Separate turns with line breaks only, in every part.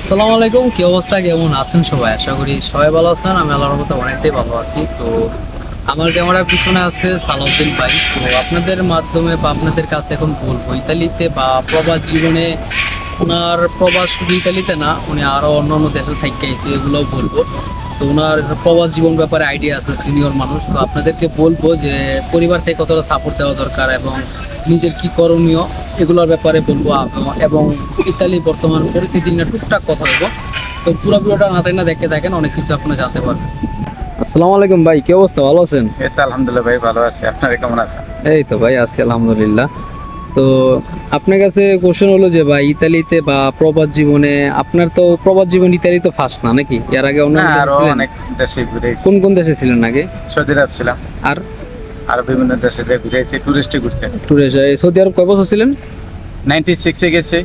আসসালামু আলাইকুম, কি অবস্থা, কেমন আছেন সবাই? আশা করি সবাই ভালো আছেন, আমি আল্লাহর মতো অনেকটাই ভালো আছি। তো আমার ক্যামেরার পিছনে আছে সালাউদ্দিন ভাই। তো আপনাদের মাধ্যমে বা আপনাদের কাছে এখন বলব, ইতালিতে বা প্রবাস জীবনে ওনার প্রবাস শুধু ইতালিতে না, উনি আরও অন্য অন্য দেশে থাকতে এসে এগুলোও বলব। তো ওনার প্রবাস জীবন ব্যাপারে আইডিয়া আছে সিনিয়র মানুষ। তো আপনাদেরকে বলব যে পরিবার থেকে কতটা সাপোর্ট দেওয়া দরকার এবং নিজের কি করণীয় এগুলোর ব্যাপারে বলব এবং ইতালি বর্তমান পরিস্থিতি নিয়ে টুকটাক কথা বলব। তো পুরো ভিডিওটা না তাই না দেখতে থাকেন অনেক কিছু আপনারা জানতে পারবেন। আসসালামু আলাইকুম ভাই কি অবস্থা? ভালো আছেন?
এই তো আলহামদুলিল্লাহ ভাই ভালো আছি। আপনারা কেমন আছেন?
এই তো ভাই আছি আলহামদুলিল্লাহ। তো আপনার কাছে কোশ্চেন হলো যে ভাই ইতালিতে বা প্রবাস জীবনে আপনার তো প্রবাস জীবন ইতালি তো ফার্স্ট না নাকি? এর আগে অন্য দেশে ছিলেন?
অনেক দেশে ঘুরেছি
কোন কোন দেশে ছিলেন আগে?
সৌদি আরব ছিলাম।
আর?
আরও বিভিন্ন দেশে যে ঘুরেছি টুরিস্টে ঘুরতে।
ট্যুরে সৌদি আরব কয় বছর ছিলেন?
নাইনটি সিক্সে গেছে।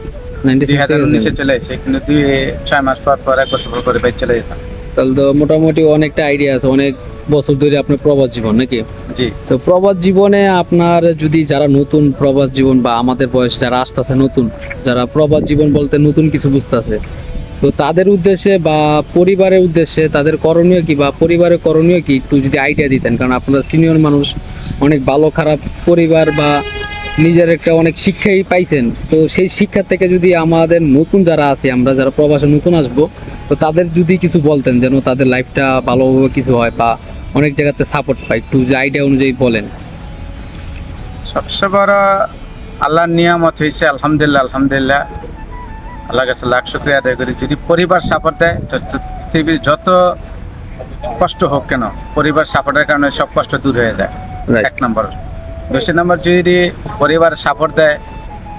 নাইনটি
দুই হাজার উনিশে চলে এসেছি কিন্তু দুই ছয় মাস পর পর এক বছর পর বাইক চলে যেতাম।
তাহলে তো মোটামুটি অনেকটা আইডিয়া আছে অনেক বছর ধরে আপনার প্রবাস জীবন নাকি?
জি।
তো প্রবাস জীবনে আপনার যদি যারা নতুন প্রবাস জীবন বা আমাদের বয়স যারা আসতেছে নতুন যারা প্রবাস জীবন বলতে নতুন কিছু বুঝতেছে তো তাদের উদ্দেশ্যে বা পরিবারের উদ্দেশ্যে তাদের করণীয় কি বা পরিবারের করণীয় কি একটু যদি আইডিয়া দিতেন? কারণ আপনারা সিনিয়র মানুষ অনেক ভালো খারাপ পরিবার বা নিজের একটা অনেক শিক্ষাই পাইছেন। তো সেই শিক্ষা থেকে যদি আমাদের নতুন যারা আছে আমরা যারা প্রবাসে নতুন আসব তো তাদের যদি কিছু বলতেন যেন তাদের লাইফটা ভালোভাবে কিছু হয় বা অনেক জায়গাতে সাপোর্ট পাই একটু আইডিয়া অনুযায়ী বলেন।
সবচেয়ে বড় আল্লাহর নিয়ামত হয়েছে আলহামদুলিল্লাহ আলহামদুলিল্লাহ। আল্লাহর কাছে লাখ শুক্রিয়া আদায় করি। যদি পরিবার সাপোর্ট দেয় পৃথিবীর যত কষ্ট হোক কেন পরিবার সাপোর্টের কারণে সব কষ্ট দূর হয়ে যায়। এক নম্বর। দুই নম্বর যদি পরিবার সাপোর্ট দেয়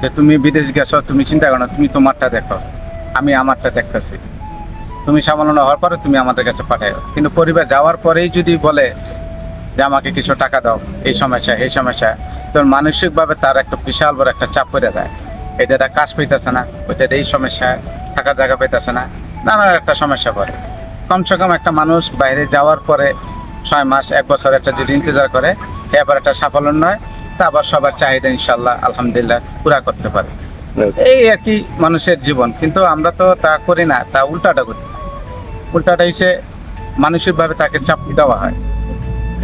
যে তুমি বিদেশ গেছো তুমি চিন্তা করো তুমি তোমারটা দেখো আমি আমারটা দেখতেছি। তুমি সামলানো হওয়ার পরে তুমি আমাদের কাছে পাঠাও কিন্তু পরিবার যাওয়ার পরেই যদি বলে যে আমাকে কিছু টাকা দাও এই সমস্যা এই সমস্যা তোর মানসিকভাবে তার একটা বিশাল বড় একটা চাপ করে দেয় এদের কাজ পেতেছে না ওইটার এই সমস্যা থাকার জায়গা পেতেছে না নানা একটা সমস্যা পড়ে। কমসে কম একটা মানুষ বাইরে যাওয়ার পরে ছয় মাস এক বছর একটা যদি ইন্তজার করে এবার একটা সাফল্য নয় তা আবার সবার চাহিদা ইনশাল্লাহ আলহামদুলিল্লাহ পুরা করতে পারে। এই আর কি মানুষের জীবন কিন্তু আমরা তো তা করি না তা উল্টাটা করি। উল্টাটা হচ্ছে মানসিকভাবে তাকে চাপ দেওয়া হয়।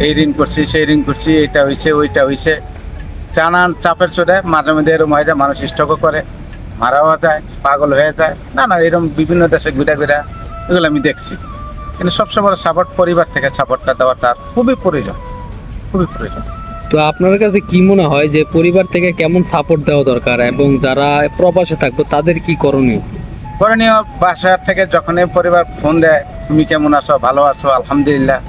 এই ঋণ করছি, সেই ঋণ করছি এটা হয়েছে ওইটা হয়েছে টানান চাপের চোটে মাঝে মধ্যে এরকম হয়ে যায় মানুষ স্টকও করে, মারাও যায়, পাগল হয়ে যায় না না এরকম বিভিন্ন দেশে ঘুরে ঘুরে, এগুলো আমি দেখছি। কিন্তু সবসময় বড় সাপোর্ট পরিবার থেকে সাপোর্টটা দেওয়া তার খুবই প্রয়োজন খুবই প্রয়োজন।
তো আপনার কাছে কি মনে হয় যে পরিবার থেকে কেমন সাপোর্ট দেওয়া দরকার এবং যারা প্রবাসে থাকব তাদের কি করণীয়?
করণীয় বাসা থেকে যখনই পরিবার ফোন দেয় তুমি কেমন আছো? ভালো আছো? আলহামদুলিল্লাহ।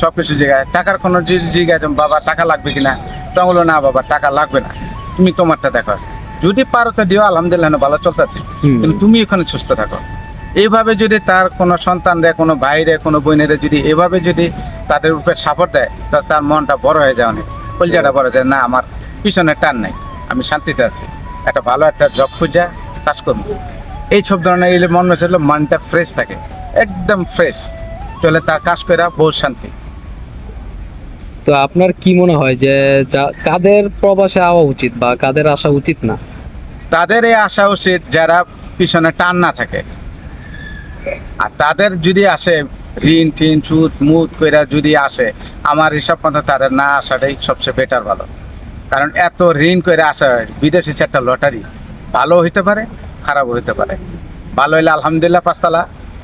সব কিছু টাকার কোনো জিজ্ঞাসা বাবা টাকা লাগবে কিনা? তখন বলল না বাবা টাকা লাগবে না। তুমি তোমারটা দেখো। যদি পারো তো দিও আলহামদুলিল্লাহ ভালো চলতেছে। কিন্তু তুমি এখানে সুস্থ থাকো। এইভাবে যদি তার কোনো সন্তানরে কোনো ভাইরে কোনো বোনেরে যদি এভাবে যদি তাদের উপরে সাপোর্ট দেয় তা তার মনটা বড় হয়ে যায় অনেক। কলজাটা বড় যায় না আমার পিছনে টান নাই। আমি শান্তিতে আছি। একটা ভালো একটা জব খুঁজা কাজ করব। এই সব ধরনের এলে মন হচ্ছিল মানটা ফ্রেশ থাকে একদম ফ্রেশ চলে তার কাজ করে বহু শান্তি।
তো আপনার কি মনে হয় যে কাদের প্রবাসে আওয়া উচিত বা কাদের আসা উচিত না?
তাদের এই আশা উচিত যারা পিছনে টান না থাকে। আর তাদের যদি আসে ঋণ টিন সুদ মুদ কইরা যদি আসে আমার হিসাব মতো তাদের না আসাটাই সবচেয়ে বেটার ভালো। কারণ এত ঋণ করে আসা হয়, বিদেশ একটা লটারি ভালো হইতে পারে খারাপও হইতে পারে। ভালো হইলে আলহামদুলিল্লাহ পাঁচতলা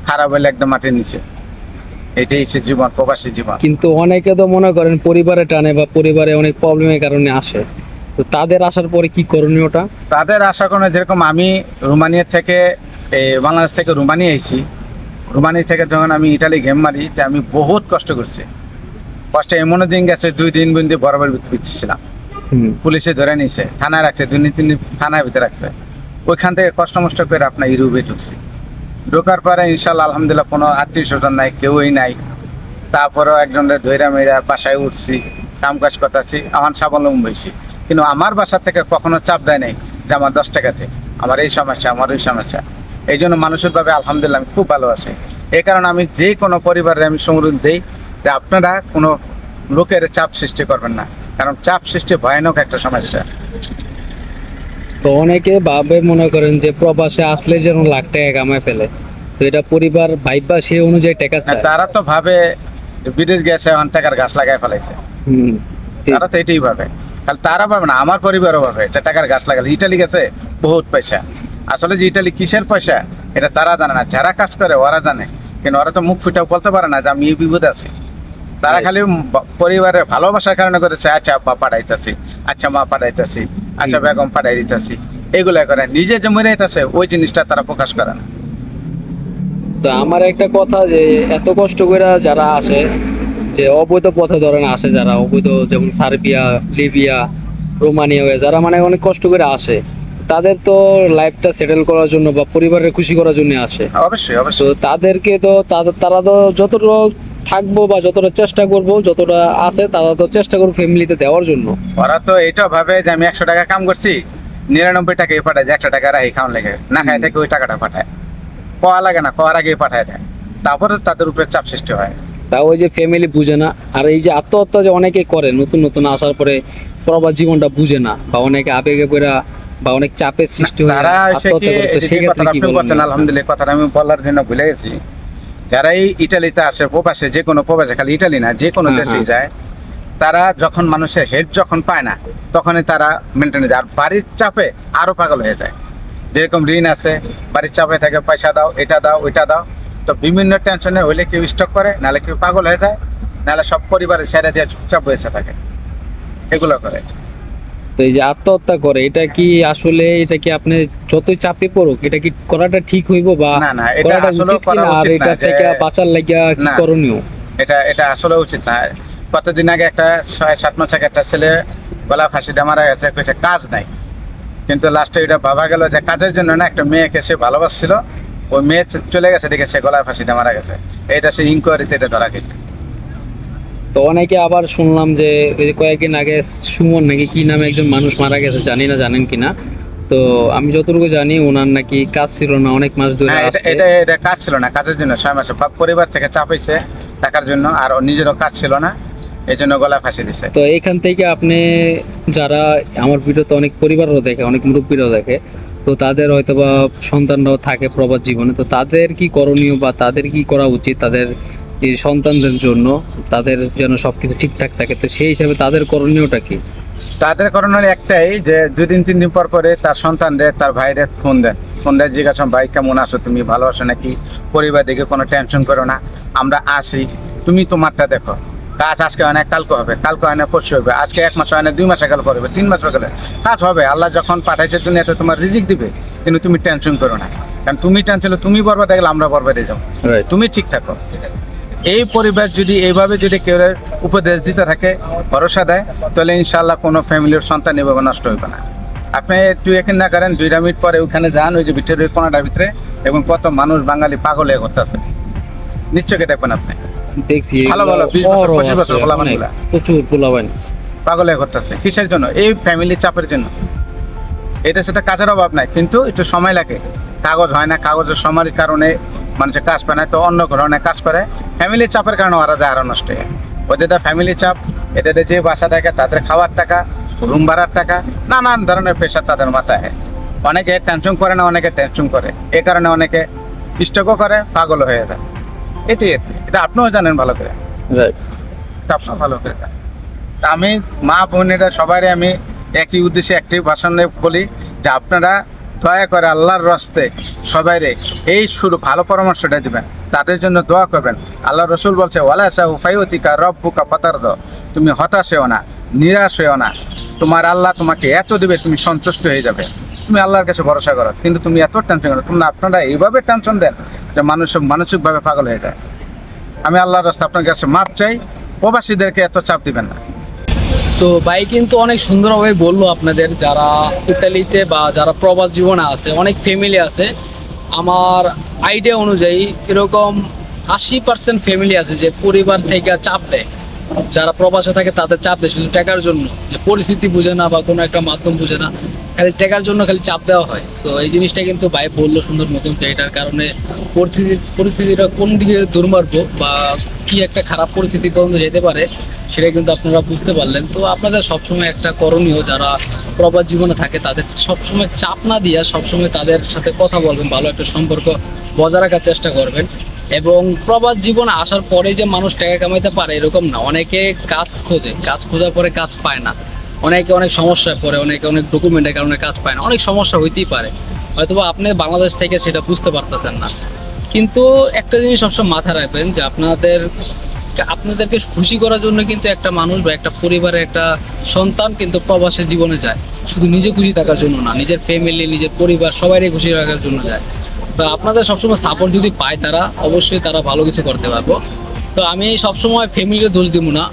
খারাপ হইলে একদম মাটির নিচে। এটাই হচ্ছে জীবন প্রবাসী জীবন।
কিন্তু অনেকে তো মনে করেন পরিবারে টানে বা পরিবারে অনেক প্রবলেমের কারণে আসে। তো তাদের আসার পরে কি করণীয়টা
তাদের আশা কোনো যেরকম আমি রোমানিয়া থেকে বাংলাদেশ থেকে রোমানিয়া আইছি। রোমানিয়া থেকে যখন আমি ইটালি গেম মারি তে আমি বহুত কষ্ট করছি। কষ্ট এমন দিন গেছে দুই দিন বিন্দু বরাবর
হুম।
পুলিশে ধরে নিয়েছে থানায় রাখছে দুই তিন দিন থানার ভিতরে রাখছে। ওইখান থেকে কষ্ট মষ্ট করে আপনার ইউরোপে ঢুকছি। ঢোকার পরে ইনশাল্লাহ আলহামদুলিল্লাহ কোনো আত্মীয় স্বজন নাই, কেউই নাই। তারপরেও একজনের ধৈরা মেয়েরা বাসায় উঠছি কাম কাজ করতেছি, আমার স্বাবলম্বী হয়েছি কিন্তু আমার বাসা থেকে কখনো চাপ দেয় নাই যে আমার দশ টাকাতে আমার এই সমস্যা, আমার ওই সমস্যা। এই জন্য মানসিকভাবে আলহামদুলিল্লাহ আমি খুব ভালোবাসি এই কারণে আমি যে কোনো পরিবারে আমি সমরুদ দিই যে আপনারা কোনো লোকের চাপ সৃষ্টি করবেন না। কারণ চাপ সৃষ্টি ভয়ানক একটা সমস্যা।
তো অনেকে ভাবে মনে করেন যে প্রবাসে আসলে যেন লাখ টাকা কামায় ফেলে। তো এটা পরিবার ভাইবা সে অনুযায়ী টাকা চায়।
তারা তো ভাবে বিদেশ গেছে এখন টাকার গাছ লাগাই ফেলাইছে। তারা তো এটাই ভাবে। খালি তারা ভাবে না আমার পরিবারও ভাবে যে টাকার গাছ লাগালে। ইটালি গেছে বহুত পয়সা। আসলে যে ইটালি কিসের পয়সা এটা তারা জানে না। যারা কাজ করে ওরা জানে। কিন্তু ওরা তো মুখ ফুটাও বলতে পারে না যে আমি এই বিপদে আছি। তারা খালি পরিবারের ভালোবাসার কারণে করেছে আচ্ছা আব্বা পাঠাইতেছি। আচ্ছা মা পাঠাইতেছি। আচ্ছা বেগম পাঠাই দিতেছি এগুলো করে। নিজে যে মরে যাইতেছে ওই জিনিসটা তারা প্রকাশ করে না।
তো আমার একটা কথা যে এত কষ্ট করে যারা আসে যে অবৈধ পথে ধরেন আসে যারা অবৈধ যেমন সার্বিয়া লিবিয়া রোমানিয়া হয়ে যারা মানে অনেক কষ্ট করে আসে তাদের তো লাইফটা সেটেল করার জন্য বা পরিবারের খুশি করার জন্য আসে।
অবশ্যই অবশ্যই।
তাদেরকে তো তারা তো যতটা থাকব বা যতটা চেষ্টা করব যতটা আছে তারা তো চেষ্টা করব ফ্যামিলিতে দেওয়ার জন্য।
ওরা তো এটা ভাবে যে আমি একশো টাকা কাম করছি নিরানব্বই টাকা পাঠায় একশো টাকা রাখি খাওয়ান লেগে। না খাই থেকে ওই টাকাটা পাঠায়। কোয়া লাগে না কোয়ার আগে পাঠায় দেয়। তারপরে তাদের উপরে চাপ সৃষ্টি হয়।
তা ওই যে ফ্যামিলি বুঝে না আর এই যে আত্মহত্যা যে অনেকে করে নতুন নতুন আসার পরে প্রবাস জীবনটা বুঝে না বা অনেকে আবেগে পড়া বা অনেক চাপের সৃষ্টি হয়ে আত্মহত্যা করে। তো
এই
সেক্ষেত্রে কি বলবেন
আলহামদুলিল্লাহ কথাটা আমি বলার জন্য ভুলে গেছি। যারা এই ইটালিতে আসে প্রবাসে যে কোনো প্রবাসে খালি ইটালি না যে কোনো
হ্যাঁ।
যায় তারা যখন মানুষের হেল্প যখন পায় না তখনই তারা মেনটেনে যায়। আর বাড়ির চাপে আরও পাগল হয়ে যায়। যেরকম ঋণ আছে বাড়ির চাপে থাকে পয়সা দাও এটা দাও ওইটা দাও। তো বিভিন্ন টেনশনে হইলে কেউ স্টক করে নাহলে কেউ পাগল হয়ে যায় নাহলে সব পরিবারের ছেড়ে দিয়ে চুপচাপ বসে থাকে। এগুলো করে।
তো এই যে আত্মহত্যা করে এটা কি আসলে এটা কি আপনি যতই চাপে পড়ুক এটা কি করাটা ঠিক হইব বা
না, না, এটা
উচিত
করা উচিত না
এটা থেকে বাঁচার লাগিয়া কি করণীয়?
এটা এটা আসলে উচিত না। কতদিন আগে একটা ছয় সাত মাস আগে একটা ছেলে গলা ফাঁসি দিয়ে মারা গেছে কইছে কাজ নাই। কিন্তু লাস্টে এটা ভাবা গেল যে কাজের জন্য না একটা মেয়েকে সে ভালোবাসছিল ওই মেয়ে চলে গেছে দেখে সে গলায় ফাঁসি দিয়ে মারা গেছে। এটা সে ইনকোয়ারিতে এটা ধরা গেছে।
তো অনেকে আবার শুনলাম যে কয়েকদিন আগে সুমন নাকি কি নামে একজন মানুষ মারা গেছে জানি না জানেন কিনা তো আমি যতটুকু জানি ওনার নাকি কাজ ছিল না অনেক মাস ধরে
হ্যাঁ এটা এটা কাজ ছিল না কাজের জন্য ছয় মাসে। পরিবার থেকে চাপাইছে টাকার জন্য আর নিজেরও কাজ ছিল না এই জন্য গলা ফাঁসি দিছে।
তো এখান থেকে আপনি যারা আমার ভিডিওতে অনেক পরিবারও দেখে অনেক মুরব্বীরাও দেখে তো তাদের হয়তো বা সন্তানরাও থাকে প্রবাস জীবনে তো তাদের কি করণীয় বা তাদের কি করা উচিত? তাদের সন্তানদের জন্য তাদের যেন সবকিছু ঠিকঠাক থাকে তো সেই হিসাবে তাদের করণীয়টা কি?
তাদের কারণ হলো একটাই যে দুদিন তিন দিন পর পরে তার সন্তানরে তার ভাইরে ফোন দেন। ফোন দেয় জিজ্ঞাসা ভাই কেমন আছো? তুমি ভালো আছো নাকি? পরিবার দিকে কোনো টেনশন করো না আমরা আসি। তুমি তোমারটা দেখো। কাজ আজকে হয় না কালকে হবে। কালকে হয় না পরশু হবে। আজকে এক মাস হয় না দুই মাস গেলে করবে তিন মাস গেলে কাজ হবে। আল্লাহ যখন পাঠাইছে তুমি দুনিয়াতে তোমার রিজিক দিবে। কিন্তু তুমি টেনশন করো না। কারণ তুমি টেনশন তুমি বরবাদ গেলে আমরা বরবাদে যাব। তুমি ঠিক থাকো। এই পরিবার যদি এইভাবে যদি কেউ উপদেশ দিতে থাকে ভরসা দেয় তাহলে ইনশাল্লাহ কোনো ফ্যামিলির সন্তান এভাবে নষ্ট হবে না। আপনি একটু এখানে না করেন দুইটা মিনিট পরে ওখানে যান ওই যে ভিতরে কোনাটার ভিতরে এবং কত মানুষ বাঙালি পাগল হয়ে করতেছে নিশ্চয়ই দেখবেন আপনি?
দেখছি
ভালো ভালো, 20 বছর, 25 বছর।
প্রচুর পোলাবান
পাগল হয়ে করতেছে কিসের জন্য? এই ফ্যামিলির চাপের জন্য। এটার সাথে কাজের অভাব নাই কিন্তু একটু সময় লাগে। কাগজ হয় না কাগজের সময়ের কারণে মানুষের কাজ পায় না তো অন্য ধরনের কাজ করে। ফ্যামিলির চাপের কারণে ওরা যায় আরও নষ্ট হয়ে। ওদের তো ফ্যামিলি চাপ এদের যে বাসা থাকে তাদের খাওয়ার টাকা রুম ভাড়ার টাকা নানান ধরনের প্রেশার তাদের মাথায় অনেকে টেনশন করে না অনেকে টেনশন করে। এ কারণে অনেকে স্টকও করে পাগল হয়ে যায়। এটি এটা আপনিও জানেন ভালো করে। এটা ভালো করে আমি মা বোনেরা সবারই আমি একই উদ্দেশ্যে একটি ভাষণে বলি যে আপনারা দয়া করে আল্লাহর রস্তে সবাইরে এই শুরু ভালো পরামর্শটা দিবেন। তাদের জন্য দোয়া করবেন। আল্লাহ রসুল বলছে ওয়ালাসা উফাইতিকা রব্বুকা পাতার দ তুমি হতাশ হও না, নিরাশ হও না। তোমার আল্লাহ তোমাকে এত দেবে, তুমি সন্তুষ্ট হয়ে যাবে। তুমি আল্লাহর কাছে ভরসা করো। কিন্তু তুমি এত টেনশন করো, তোমরা আপনারা এইভাবে টেনশন দেন যে মানুষ মানসিকভাবে পাগল হয়ে যায়। আমি আল্লাহর রাস্তা আপনার কাছে মাপ চাই, প্রবাসীদেরকে এত চাপ দিবেন না।
তো ভাই কিন্তু অনেক সুন্দরভাবে বলল আপনাদের যারা ইতালিতে বা যারা প্রবাস জীবনে আছে, অনেক ফ্যামিলি আছে, আমার আইডিয়া অনুযায়ী এরকম আশি পার্সেন্ট ফ্যামিলি আছে যে পরিবার থেকে চাপ দেয়। যারা প্রবাসে থাকে তাদের চাপ দেয় শুধু টাকার জন্য। যে পরিস্থিতি বুঝে না বা কোনো একটা মাধ্যম বুঝে না, খালি টাকার জন্য খালি চাপ দেওয়া হয়। তো এই জিনিসটা কিন্তু ভাই বলল সুন্দর মতন যে এটার কারণে পরিস্থিতি, পরিস্থিতিটা কোন দিকে দুর্মার্গ বা কি একটা খারাপ পরিস্থিতি পর্যন্ত যেতে পারে সেটা কিন্তু আপনারা বুঝতে পারলেন। তো আপনাদের সবসময় একটা করণীয় যারা প্রবাস জীবনে থাকে, তাদের সবসময় চাপ না দিয়ে সবসময় তাদের সাথে কথা বলবেন, ভালো একটা সম্পর্ক বজায় রাখার চেষ্টা করবেন। এবং প্রবাস জীবনে আসার পরে যে মানুষ টাকা কামাইতে পারে এরকম না। অনেকে কাজ খোঁজে, কাজ খোঁজার পরে কাজ পায় না। অনেকে অনেক সমস্যায় পড়ে, অনেকে অনেক ডকুমেন্টের কারণে কাজ পায় না। অনেক সমস্যা হইতেই পারে। হয়তোবা আপনি বাংলাদেশ থেকে সেটা বুঝতে পারতেছেন না। কিন্তু একটা জিনিস সবসময় মাথায় রাখবেন যে আপনাদের আপনাদেরকে খুশি করার জন্য কিন্তু একটা মানুষ বা একটা পরিবারের একটা সন্তান কিন্তু প্রবাসের জীবনে যায়। শুধু নিজে খুশি থাকার জন্য না, নিজের ফ্যামিলি নিজের পরিবার সবারই খুশি রাখার জন্য যায়। তো আপনাদের সবসময় সাপোর্ট যদি পায় তারা, অবশ্যই তারা ভালো কিছু করতে পারব। তো আমি সবসময় ফ্যামিলির দোষ দিব না।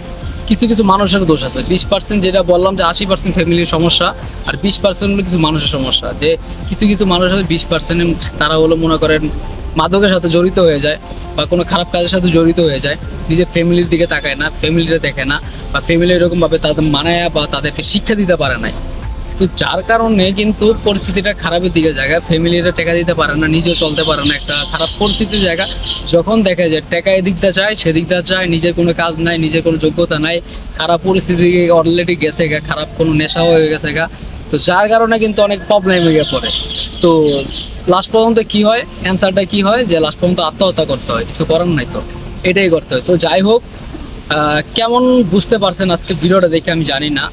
কিছু কিছু মানুষের দোষ আছে। বিশ পার্সেন্ট যেটা বললাম যে আশি পার্সেন্ট ফ্যামিলির সমস্যা আর বিশ পার্সেন্ট হলো কিছু মানুষের সমস্যা। যে কিছু কিছু মানুষ আছে বিশ পার্সেন্ট তারা হলো মনে করেন মাদকের সাথে জড়িত হয়ে যায়। বা কোনো খারাপ কাজের সাথে জড়িত হয়ে যায়, নিজের ফ্যামিলির দিকে তাকায় না, ফ্যামিলিটা দেখে না, বা ফ্যামিলি এরকমভাবে তাদের মানায় বা তাদেরকে শিক্ষা দিতে পারে নাই। তো যার কারণে কিন্তু পরিস্থিতিটা খারাপের দিকে জায়গা ফ্যামিলিরা টাকা দিতে পারে না, নিজেও চলতে পারে না। একটা খারাপ পরিস্থিতির জায়গা, যখন দেখা যায় টাকা এদিকটা চায়, সেদিকটা চায়, নিজের কোনো কাজ নাই, নিজের কোনো যোগ্যতা নাই, খারাপ পরিস্থিতি অলরেডি গেছে গা, খারাপ কোনো নেশা হয়ে গেছে গা। তো যার কারণে কিন্তু অনেক প্রবলেম হয়ে পড়ে। তো লাস্ট পর্যন্ত কি হয়? অ্যান্সারটা কি হয়? যে লাস্ট পর্যন্ত আত্মহত্যা করতে হয়। কিছু করার নাই তো। এটাই করতে হয়। তো যাই হোক কেমন বুঝতে পারছেন আজকে ভিডিওটা দেখে আমি জানি না।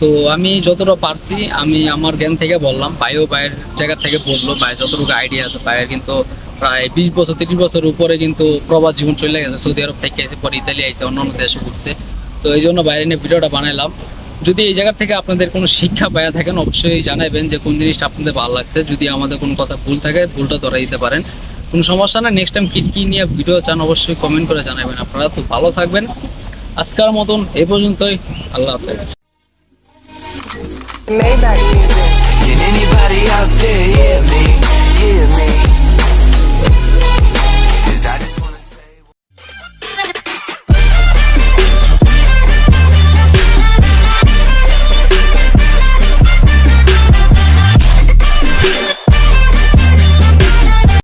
তো আমি যতটা পারছি, আমি আমার জ্ঞান থেকে বললাম। ভাইও ভাইয়ের জায়গা থেকে বলল। ভাই যতটুকু আইডিয়া আছে, ভাইয়ের কিন্তু প্রায় বিশ বছর, তিরিশ বছর উপরে কিন্তু প্রবাস জীবন চলে গেছে। সৌদি আরব থেকে এসে পরে ইতালি আইসে, অন্যান্য দেশে ঘুরছে। তো এই জন্য বাইরে নিয়ে ভিডিওটা বানাইলাম। যদি এই জায়গা থেকে আপনাদের কোনো শিক্ষা পাওয়া থাকেন অবশ্যই জানাবেন যে কোন জিনিসটা আপনাদের ভালো লাগছে যদি আমাদের কোনো কথা ভুল থাকে ভুলটা ধরে দিতে পারেন কোনো সমস্যা না নেক্সট টাইম কি কি নিয়ে ভিডিও চান অবশ্যই কমেন্ট করে জানাবেন আপনারা তো ভালো থাকবেন আজকের মতন এ পর্যন্তই আল্লাহ হাফেজ
Maybach music.
Can anybody out there hear me? Hear me?